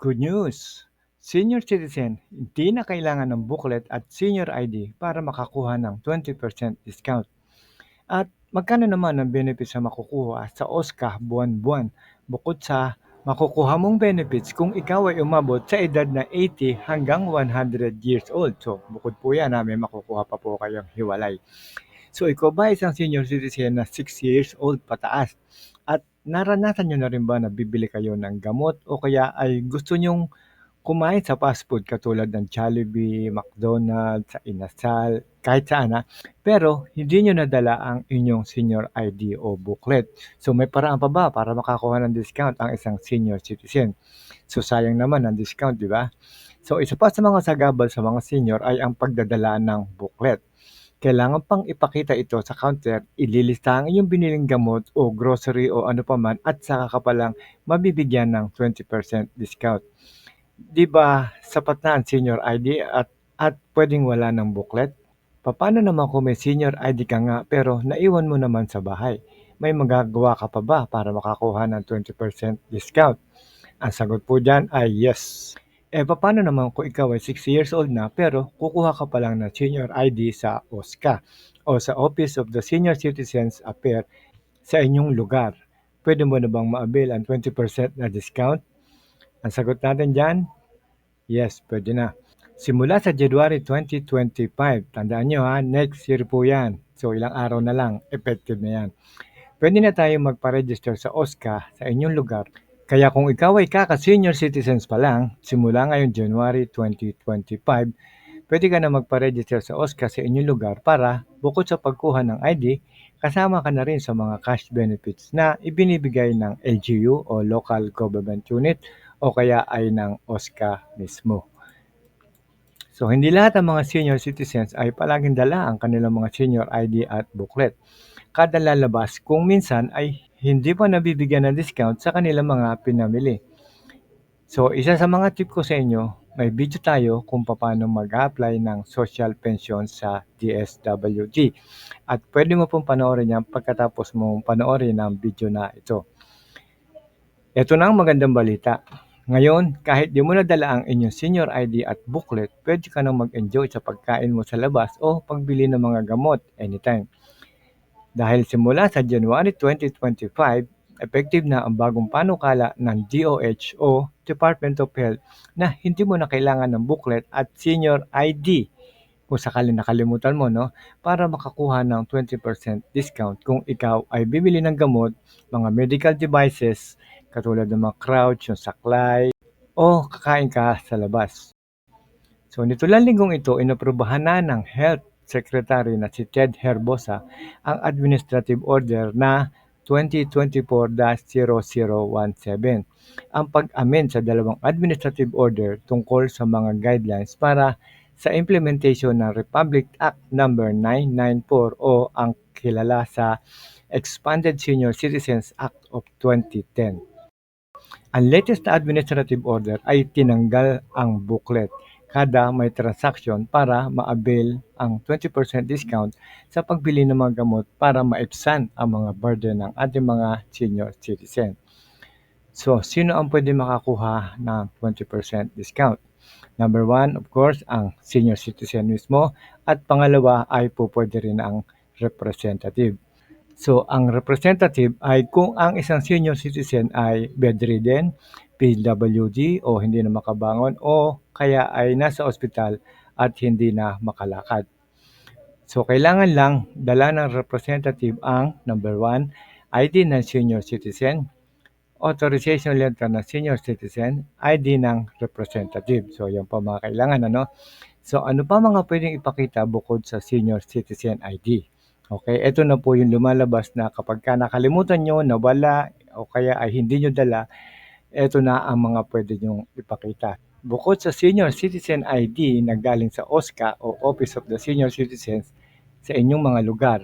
Good news! Senior citizen, hindi na kailangan ng booklet at senior ID para makakuha ng 20% discount. At magkano naman ang benefits na makukuha sa OSCA buwan-buwan bukod sa makukuha mong benefits kung ikaw ay umabot sa edad na 80 hanggang 100 years old. So, bukod po yan, ha, may makukuha pa po kayong hiwalay. So, ikaw ba isang senior citizen na 6 years old pataas? Naranasan nyo na rin ba na bibili kayo ng gamot o kaya ay gusto nyong kumain sa fast food katulad ng Jollibee, McDonald's, sa Inasal, kahit saan ha. Pero hindi nyo nadala ang inyong senior ID o booklet. So may paraan pa ba para makakuha ng discount ang isang senior citizen? So sayang naman ang discount, di ba? So isa pa sa mga sagabal sa mga senior ay ang pagdadala ng booklet. Kailangan pang ipakita ito sa counter, ililista ang iyong biniling gamot o grocery o ano paman at saka ka palang mabibigyan ng 20% discount. 'Di ba sapat na ang senior ID at at pwedeng wala ng booklet? Paano naman kung may senior ID ka nga pero naiwan mo naman sa bahay? May magagawa ka pa ba para makakuha ng 20% discount? Ang sagot po dyan ay yes. Eh paano naman kung ikaw ay 60 years old na pero kukuha ka pa lang ng senior ID sa OSCA o sa Office of the Senior Citizens Affairs sa inyong lugar? Pwede mo na bang ma-avail ang 20% na discount? Ang sagot natin dyan, yes, pwede na. Simula sa January 2025, tandaan nyo ha, next year po yan. So ilang araw na lang, effective na yan. Pwede na tayo magpa-register sa OSCA sa inyong lugar. Kaya kung ikaw ay kaka-senior citizens pa lang, simula ngayon January 2025, pwede ka na magpa-register sa OSCA sa inyong lugar para bukod sa pagkuha ng ID, kasama ka na rin sa mga cash benefits na ibinibigay ng LGU o Local Government Unit o kaya ay ng OSCA mismo. So, hindi lahat ng mga senior citizens ay palaging dala ang kanilang mga senior ID at booklet. Kada lalabas, kung minsan ay hindi pa nabibigyan ng discount sa kanilang mga pinamili. So, isa sa mga tip ko sa inyo, may video tayo kung paano mag-apply ng social pension sa DSWD. At pwede mo pong panoorin yan pagkatapos mong panoorin ang video na ito. Ito na ang magandang balita. Ngayon, kahit di mo nadala ang inyong senior ID at booklet, pwede ka nang mag-enjoy sa pagkain mo sa labas o pagbili ng mga gamot anytime. Dahil simula sa January 2025, effective na ang bagong panukala ng DOH o Department of Health na hindi mo na kailangan ng booklet at senior ID kung sakali nakalimutan mo, no? Para makakuha ng 20% discount kung ikaw ay bibili ng gamot, mga medical devices, katulad ng mga crouch, yung saklay, o kakain ka sa labas. So nito lang linggong ito, inaprubahan na ng Health Secretary na si Ted Herbosa ang Administrative Order na 2024-0017 ang pag-amend sa dalawang administrative order tungkol sa mga guidelines para sa implementation ng Republic Act No. 994 o ang kilala sa Expanded Senior Citizens Act of 2010. Ang latest na administrative order ay tinanggal ang booklet kada may transaction para ma-avail ang 20% discount sa pagbili ng mga gamot para maipsan ang mga burden ng ating mga senior citizen. So, sino ang pwede makakuha ng 20% discount? Number one, of course, ang senior citizen mismo. At pangalawa ay po pwede rin ang representative. So, ang representative ay kung ang isang senior citizen ay bedridden, PWD o hindi na makabangon o kaya ay nasa ospital at hindi na makalakad. So, kailangan lang dala ng representative ang number one, ID ng senior citizen, authorization letter ng senior citizen, ID ng representative. So, yan pa mga kailangan. Ano? So, ano pa mga pwedeng ipakita bukod sa senior citizen ID? Okay, ito na po yung lumalabas na kapag ka nakalimutan nyo, nawala, o kaya ay hindi nyo dala, ito na ang mga pwede nyo ipakita. Bukod sa Senior Citizen ID na galing sa OSCA o Office of the Senior Citizens sa inyong mga lugar.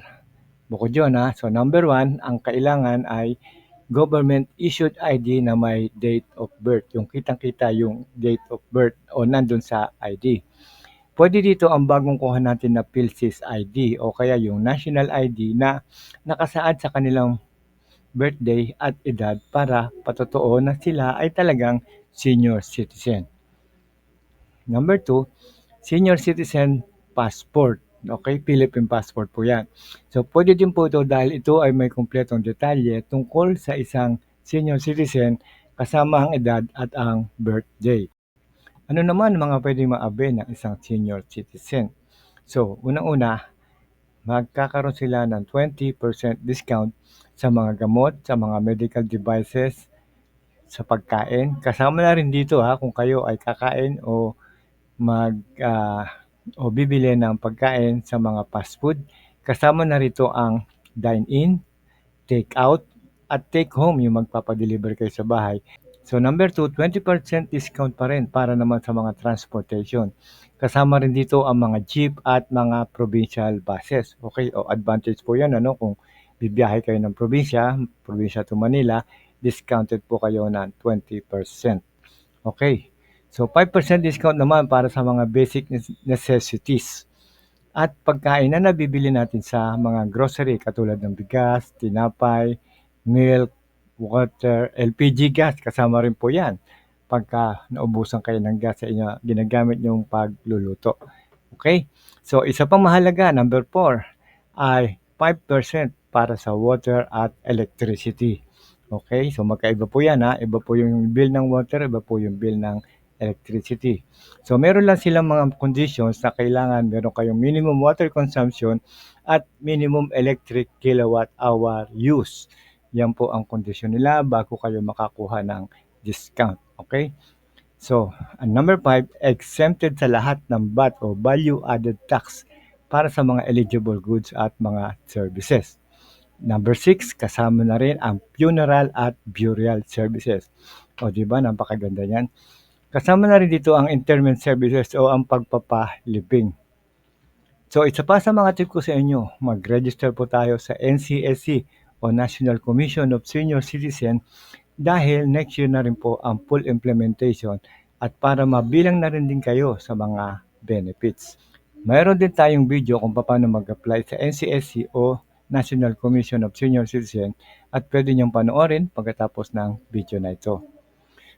Bukod yun ha, so number one, ang kailangan ay government issued ID na may date of birth. Yung kitang-kita yung date of birth o nandun sa ID. Pwede dito ang bagong kuha natin na PhilSys ID o kaya yung national ID na nakasaad sa kanilang birthday at edad para patotoo na sila ay talagang senior citizen. Number two, senior citizen passport. Okay, Philippine passport po yan. So, pwede din po ito dahil ito ay may kumpletong detalye tungkol sa isang senior citizen kasama ang edad at ang birthday. Ano naman mga pwedeng maabe ng isang senior citizen? So, unang-una, magkakaroon sila ng 20% discount sa mga gamot, sa mga medical devices, sa pagkain. Kasama na rin dito ha kung kayo ay kakain o mag ah, o bibili ng pagkain sa mga fast food. Kasama na rito ang dine-in, take out, at take home yung magpapadeliver kayo sa bahay. So number two, 20% discount pa rin para naman sa mga transportation. Kasama rin dito ang mga jeep at mga provincial buses. Okay, o advantage po yan ano kung bibiyahe kayo ng probinsya, probinsya to Manila, discounted po kayo ng 20%. Okay. So 5% discount naman para sa mga basic necessities at pagkain na nabibili natin sa mga grocery katulad ng bigas, tinapay, milk, water, LPG gas, kasama rin po yan pagka naubusan kayo ng gas sa inyo, ginagamit yung pagluluto. Okay? So, isa pang mahalaga, number 4, ay 5% para sa water at electricity. Okay? So, magkaiba po yan ha. Iba po yung bill ng water, iba po yung bill ng electricity. So, meron lang silang mga conditions na kailangan meron kayong minimum water consumption at minimum electric kilowatt hour use. Yan po ang kondisyon nila bago kayo makakuha ng discount. Okay? So, ang number 5, exempted sa lahat ng VAT o value added tax para sa mga eligible goods at mga services. Number 6, kasama na rin ang funeral at burial services. O di ba, napakaganda niyan. Kasama na rin dito ang interment services o ang pagpapalibing. So, isa pa sa mga tip ko sa inyo, mag-register po tayo sa NCSC o National Commission of Senior Citizen dahil next year na rin po ang full implementation at para mabilang na rin din kayo sa mga benefits. Mayroon din tayong video kung paano mag-apply sa NCSC o National Commission of Senior Citizen at pwede niyong panoorin pagkatapos ng video na ito.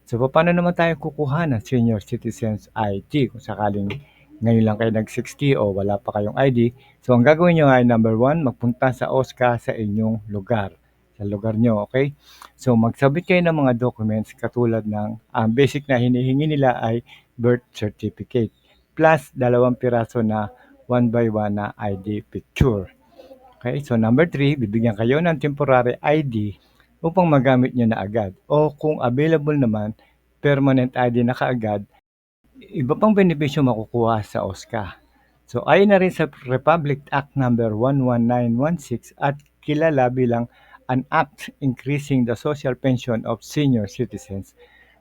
So, paano naman tayo kukuha ng Senior Citizens ID kung sakaling ngayon lang kayo nag-60 o wala pa kayong ID. So, ang gagawin nyo ay number one, magpunta sa OSCA sa inyong lugar sa lugar nyo, okay? So, magsabit kayo ng mga documents katulad ng ang basic na hinihingi nila ay birth certificate plus dalawang piraso na one by one na ID picture. Okay, so number 3, bibigyan kayo ng temporary ID upang magamit nyo na agad. O kung available naman, permanent ID na kaagad, iba pang benepisyo makukuha sa OSCA. So ayon na rin sa Republic Act number 11916 at kilala bilang an act increasing the social pension of senior citizens.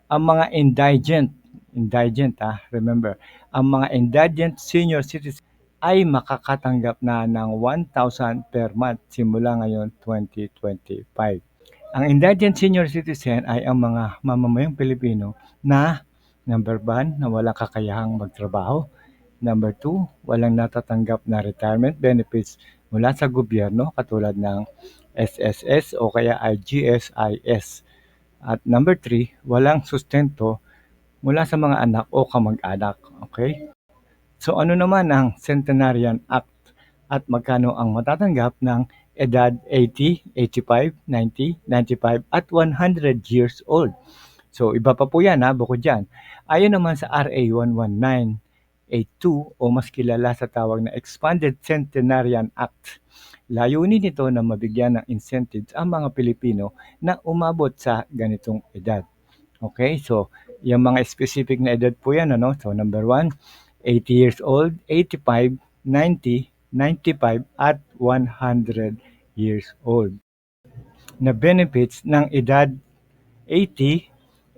Ang mga indigent, indigent ah, remember, ang mga indigent senior citizens ay makakatanggap na ng 1,000 per month simula ngayon 2025. Ang indigent senior citizen ay ang mga mamamayang Pilipino na number one, na walang kakayahang magtrabaho. Number two, walang natatanggap na retirement benefits mula sa gobyerno katulad ng SSS o kaya ay GSIS. At number 3, walang sustento mula sa mga anak o kamag-anak. Okay? So ano naman ang Centenarian Act at magkano ang matatanggap ng edad 80, 85, 90, 95 at 100 years old. So iba pa po yan ha, bukod dyan. Ayon naman sa RA 11982 o mas kilala sa tawag na Expanded Centenarian Act Layunin nito na mabigyan ng incentives ang mga Pilipino na umabot sa ganitong edad. Okay, so yung mga specific na edad po yan, ano? So number 1, 80 years old, 85, 90, 95 at 100 years old. Na benefits ng edad 80,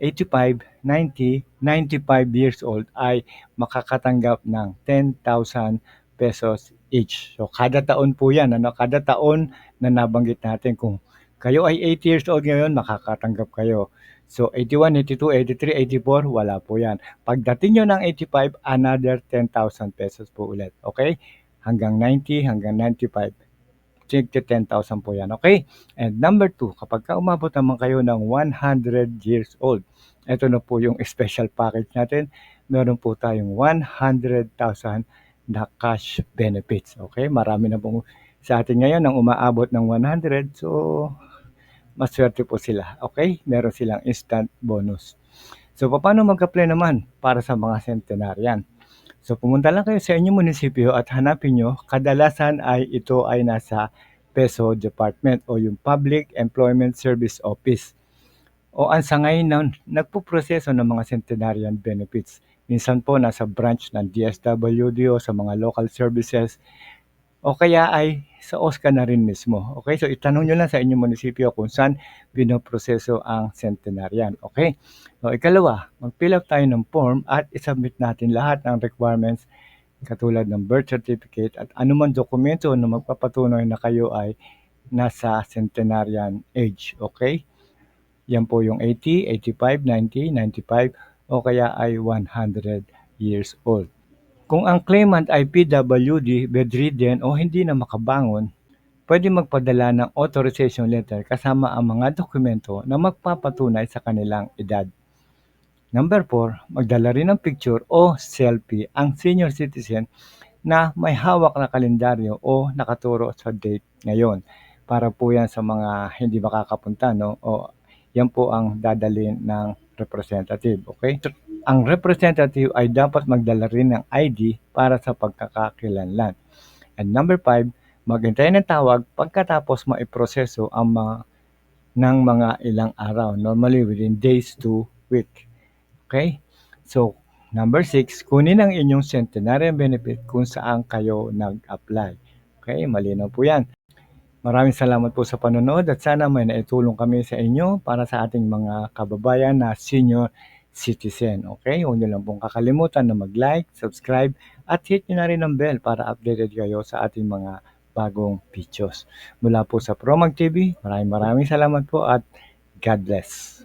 85, 90, 95 years old ay makakatanggap ng 10,000 pesos each. So kada taon po yan, ano? kada taon na nabanggit natin kung kayo ay 80 years old ngayon, makakatanggap kayo. So 81, 82, 83, 84, wala po yan. Pagdating nyo ng 85, another 10,000 pesos po ulit. Okay? Hanggang 90, hanggang 95. Check 10,000 po yan. Okay? And number 2, kapag ka umabot naman kayo ng 100 years old, ito na po yung special package natin. Meron po tayong 100,000 na cash benefits. Okay, marami na pong sa atin ngayon ang umaabot ng 100. So, maswerte po sila. Okay, meron silang instant bonus. So, paano mag-apply naman para sa mga centenarian? So, pumunta lang kayo sa inyong munisipyo at hanapin nyo, kadalasan ay ito ay nasa PESO Department o yung Public Employment Service Office. O ang sa ngayon na nagpuproseso ng mga centenarian benefits. Minsan po nasa branch ng DSWD o sa mga local services o kaya ay sa OSCA na rin mismo. Okay, so itanong nyo lang sa inyong munisipyo kung saan pinoproseso ang centenarian. Okay, so ikalawa, mag-fill up tayo ng form at isubmit natin lahat ng requirements katulad ng birth certificate at anumang dokumento na magpapatunay na kayo ay nasa centenarian age. Okay, yan po yung 80, 85, 90, 95 o kaya ay 100 years old. Kung ang claimant ay PWD, bedridden o hindi na makabangon, pwede magpadala ng authorization letter kasama ang mga dokumento na magpapatunay sa kanilang edad. Number 4, magdala rin ng picture o selfie ang senior citizen na may hawak na kalendaryo o nakaturo sa date ngayon. Para po yan sa mga hindi makakapunta, no? O yan po ang dadalhin ng representative, okay? Ang representative ay dapat magdala rin ng ID para sa pagkakakilanlan. And number 5, maghintay ng tawag pagkatapos maiproseso ang mga ng mga ilang araw, normally within days to week. Okay? So, number 6, kunin ang inyong centenarian benefit kung saan kayo nag-apply. Okay? Malinaw po yan. Maraming salamat po sa panonood at sana may naitulong kami sa inyo para sa ating mga kababayan na senior citizen. Okay? Huwag niyo lang pong kakalimutan na mag-like, subscribe, at hit niyo na rin ang bell para updated kayo sa ating mga bagong videos. Mula po sa Promag TV, maraming maraming salamat po at God bless.